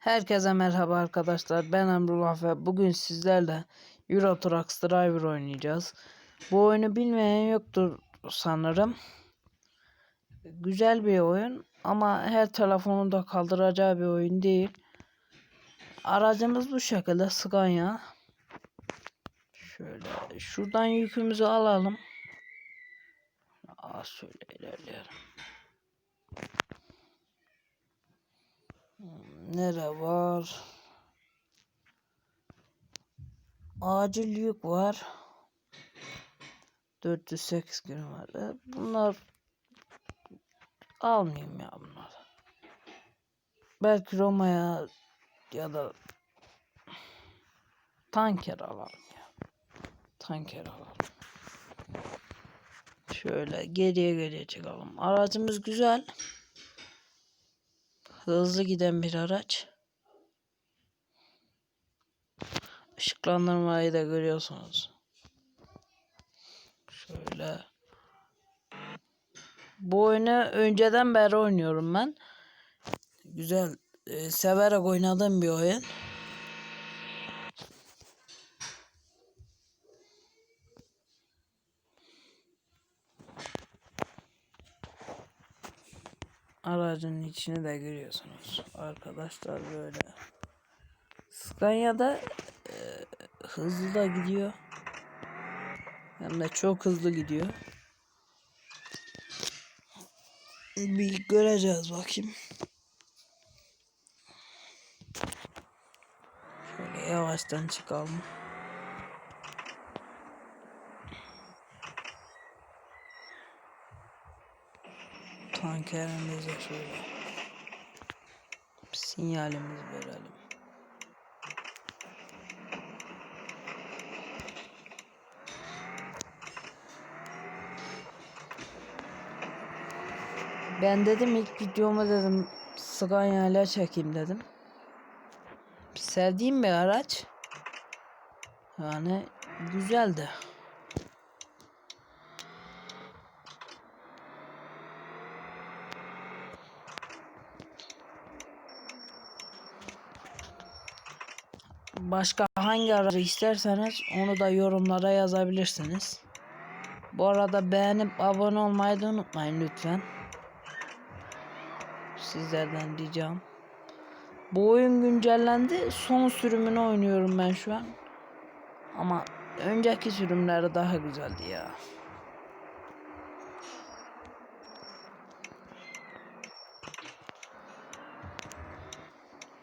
Herkese merhaba arkadaşlar. Ben Emrullah ve bugün sizlerle Euro Truck Driver oynayacağız. Bu oyunu bilmeyen yoktur sanırım. Güzel bir oyun ama her telefonun da kaldıracağı bir oyun değil. Aracımız bu şekilde Scania. Şöyle şuradan yükümüzü alalım. Aa, şöyle ilerleyelim. Nere var? Acil yük var. 408 kilometre. Bunlar almayayım ya bunlar. Belki Roma'ya ya da tanker alalım ya. Tanker alalım. Şöyle geriye geriye çıkalım. Aracımız güzel. Hızlı giden bir araç. Işıklandırmayı da görüyorsunuz. Şöyle. Bu oyunu önceden beri oynuyorum ben. Güzel, e, severek oynadığım bir oyun. Aracın içini de görüyorsunuz. Arkadaşlar böyle. Scania'da e, hızlı da gidiyor. Hem de çok hızlı gidiyor. Bir göreceğiz bakayım. Şöyle yavaştan çıkalım. Tankerimize şöyle sinyalimizi verelim. Ben dedim ilk videomu dedim Scania ile çekeyim dedim. Sevdiğim bir araç. Yani güzeldi. Başka hangi aracı isterseniz onu da yorumlara yazabilirsiniz. Bu arada beğenip abone olmayı da unutmayın lütfen. Sizlerden ricam. Bu oyun güncellendi. Son sürümünü oynuyorum ben şu an. Ama önceki sürümleri daha güzeldi ya.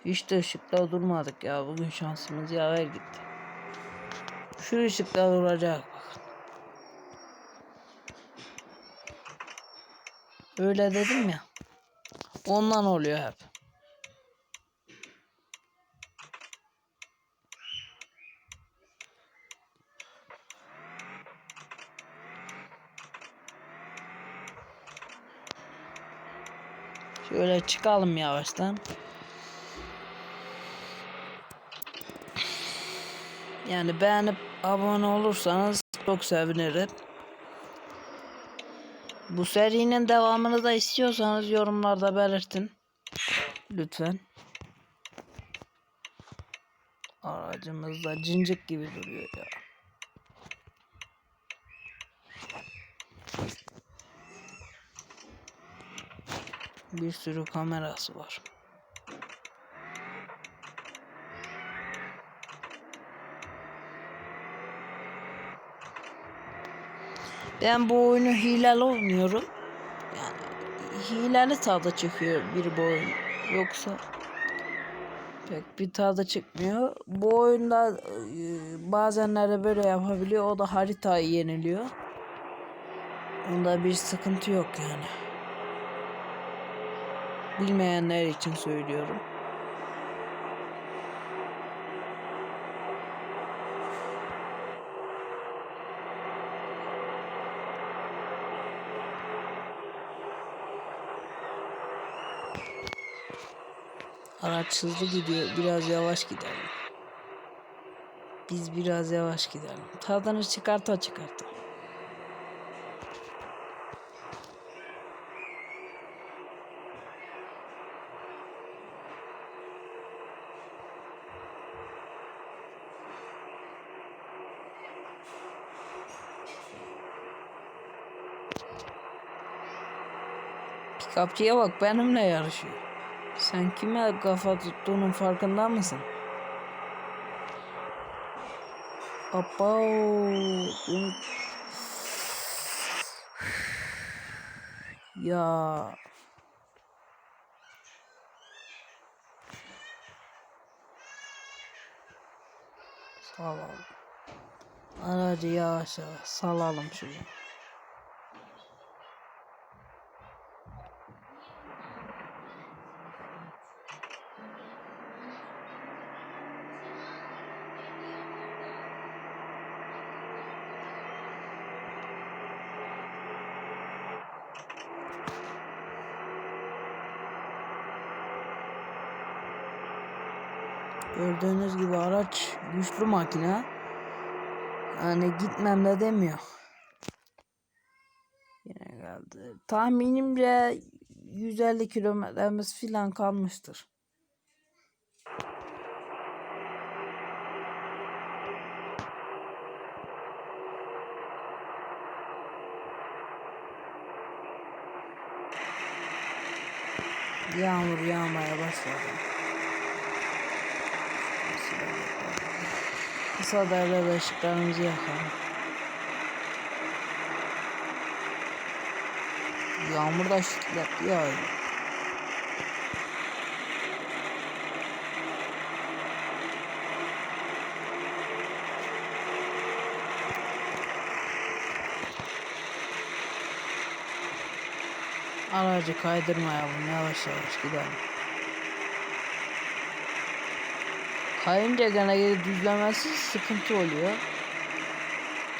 Hiç de ışıkta durmadık ya. Bugün şansımız yaver gitti. Şu ışıkta duracak bakın. Öyle dedim ya. Ondan oluyor hep. Şöyle çıkalım yavaştan. Yani beğenip abone olursanız çok sevinirim. Bu serinin devamını da istiyorsanız yorumlarda belirtin. Lütfen. Aracımız da cincik gibi duruyor ya. Bir sürü kamerası var. Ben bu oyunu hileli oynuyorum. Yani hileli tadı çıkıyor bir bu oyun. Yoksa pek bir tadı çıkmıyor. Bu oyunda e, bazenlerde böyle yapabiliyor. O da haritayı yeniliyor. Onda bir sıkıntı yok yani. Bilmeyenler için söylüyorum. Araç hızlı gidiyor. Biraz yavaş gidelim. Biz biraz yavaş gidelim. Tadanı çıkarta çıkarta. Pikapçıya bak benimle yarışıyor. Sen kime kafa tuttuğunun farkında mısın? Dün- Ya. Salalım. Aracı yavaş yavaş salalım şuraya. Gördüğünüz gibi araç güçlü makine. Yani gitmem de demiyor. Yine geldi. Tahminimce 150 kilometremiz filan kalmıştır. Yağmur yağmaya başladı. Kısa devre ışıklarımızı yakalım. Yağmur da şiddetli yağıyor. Aracı kaydırmayalım yavaş yavaş gidelim. Kayınca gene geri düzlemesi sıkıntı oluyor.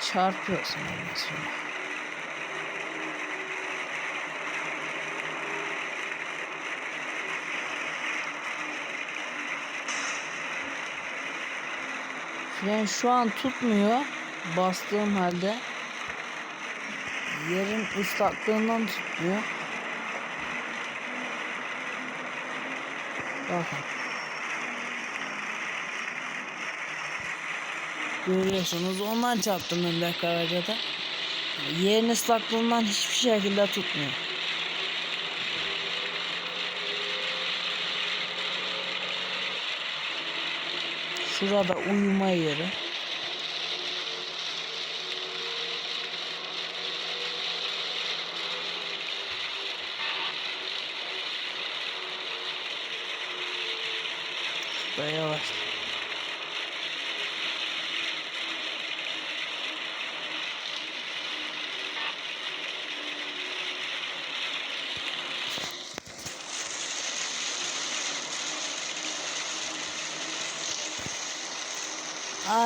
Çarpıyorsun ondan sonra. Fren şu an tutmuyor bastığım halde. Yerin ıslaklığından tutmuyor. Bakın. Görüyorsunuz ondan çarptım öndeki araca da. Yerin ıslaklığından hiçbir şekilde tutmuyor. Şurada uyuma yeri. Şurada yavaş.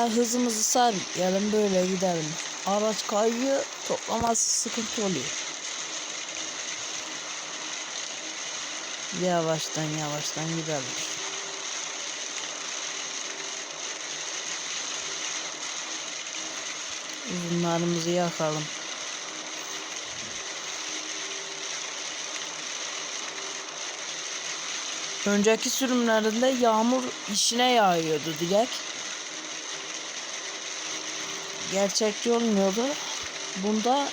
Aa, hızımızı sabitleyelim böyle gidelim. Araç kayıyor toplaması sıkıntı oluyor. Yavaştan yavaştan gidelim. Uzunlarımızı yakalım. Önceki sürümlerinde yağmur işine yağıyordu direkt. Gerçekçi olmuyordu. Bunda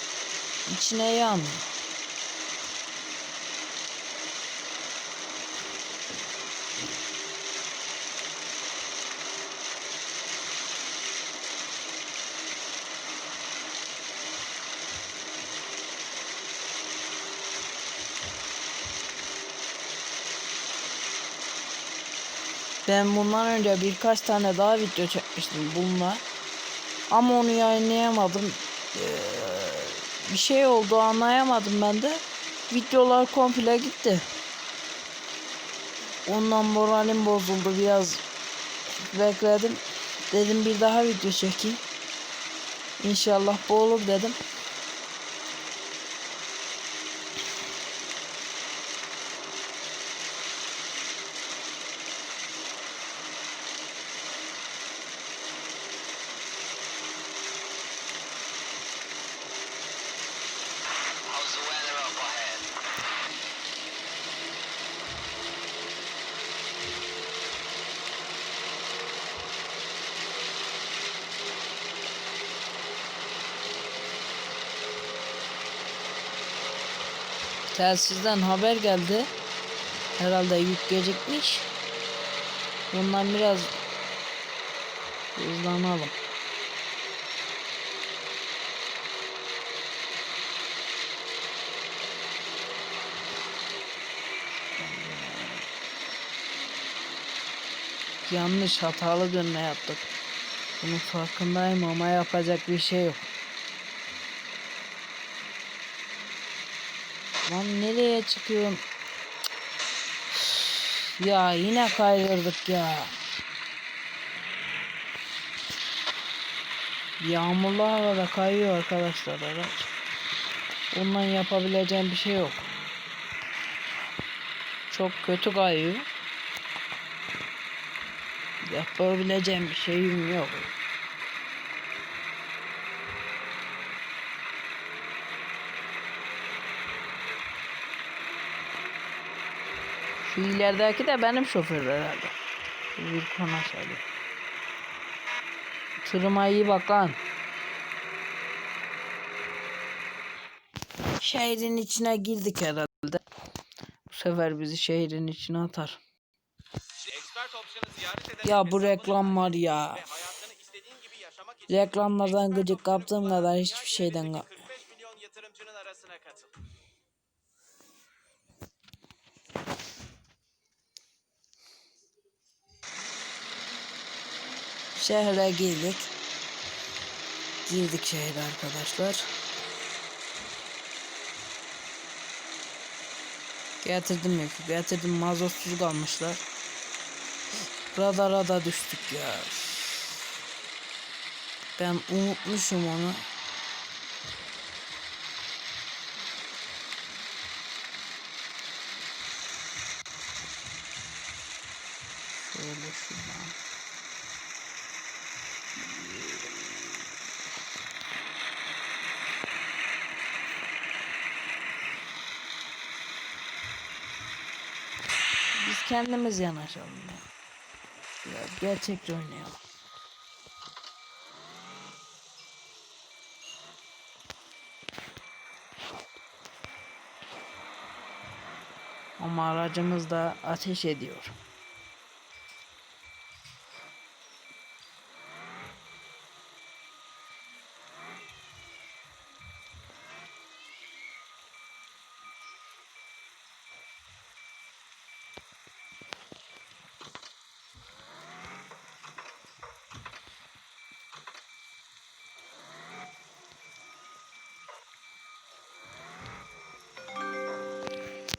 içine yağmıyor. Ben bundan önce birkaç tane daha video çekmiştim bununla. Ama onu yayınlayamadım. Ee, bir şey oldu anlayamadım ben de. Videolar komple gitti. Ondan moralim bozuldu biraz. Bekledim. Dedim bir daha video çekeyim. İnşallah bu olur dedim. Telsizden haber geldi. Herhalde yük gecikmiş. Bundan biraz hızlanalım. Yanlış hatalı dönme yaptık. Bunun farkındayım ama yapacak bir şey yok. Lan nereye çıkıyorsun? Üf, Ya yine kaydırdık ya. Yağmurlu havada kayıyor arkadaşlar araç. Ondan yapabileceğim bir şey yok. Çok kötü kayıyor. Yapabileceğim bir şeyim yok. Şu ilerideki de benim şoför herhalde. Bir kona söylüyor. Tırıma iyi bak lan. Şehrin içine girdik herhalde. Bu sefer bizi şehrin içine atar. Ya bu reklam var ya. Reklamlardan gıcık kaptığım kadar hiçbir şeyden çapındaki Şehre girdik. Girdik şehre arkadaşlar. Getirdim yükü. Getirdim mazotsuz kalmışlar. Radara da düştük ya. Ben unutmuşum onu. Şöyle şuradan. Biz kendimiz yanaşalım ya. Biraz gerçekçi oynayalım. Ama aracımız da ateş ediyor.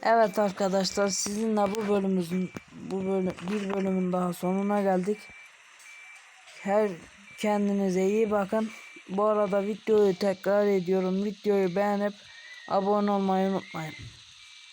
Evet arkadaşlar sizinle bu bölümümüzün bu bölüm bir bölümün daha sonuna geldik. Her kendinize iyi bakın. Bu arada videoyu tekrar ediyorum. Videoyu beğenip abone olmayı unutmayın.